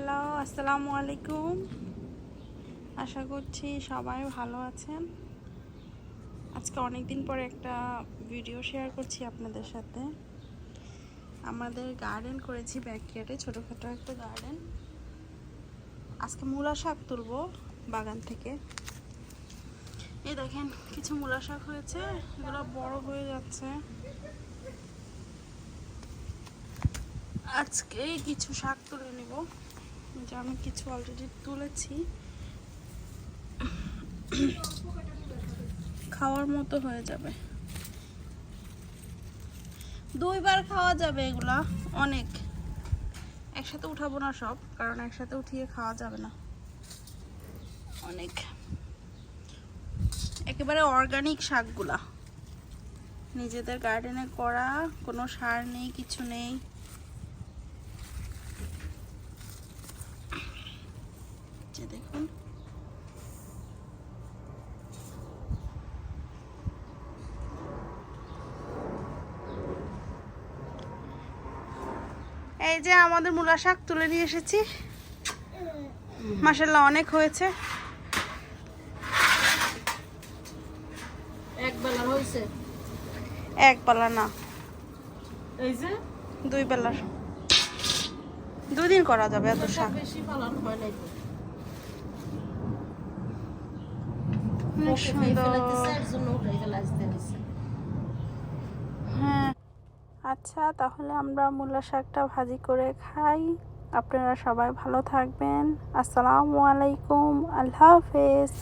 Hello, আসসালামু আলাইকুম। আশা করছি সবাই ভালো আছেন। আজকে অনেক দিন পরে একটা ভিডিও শেয়ার করছি আপনাদের সাথে। আমাদের গার্ডেন করেছি ব্যাকয়ার্ডে ছোটোখাটো একটা গার্ডেন আজকে মূলা শাক তুলবো বাগান থেকে। এই দেখেন, কিছু মূলা শাক হয়েছে, এগুলো বড় হয়ে যাচ্ছে। আজকে কিছু শাক তুলে নিব। যে আমি কিছু অলরেডি তুলেছি। খাওয়ার মতো হয়ে যাবে। দুইবার খাওয়া যাবে এগুলা, অনেক। একসাথে উঠাবো না সব, কারণ একসাথে উঠিয়ে খাওয়া যাবে না। অনেক। একেবারে অর্গানিক শাকগুলা। নিজেদের গার্ডেনে করা, কোনো সার নেই, কিছু নেই। যে দেখুন। এই যে আমাদের মূলা শাক তুলে নিয়ে এসেছি। মাসাল্লাহ অনেক হয়েছে। এক বেলা না। এই যে? দুই বেলার দুই দিন করা যাবে এত শাক বেশি পালন হয় নাই অনেক সুন্দর। হ্যাঁ। আচ্ছা তাহলে আমরা মূলা শাকটা ভাজি করে খাই। আপনারা সবাই ভালো থাকবেন। আসসালামু আলাইকুম। আল্লাহ হাফেজ।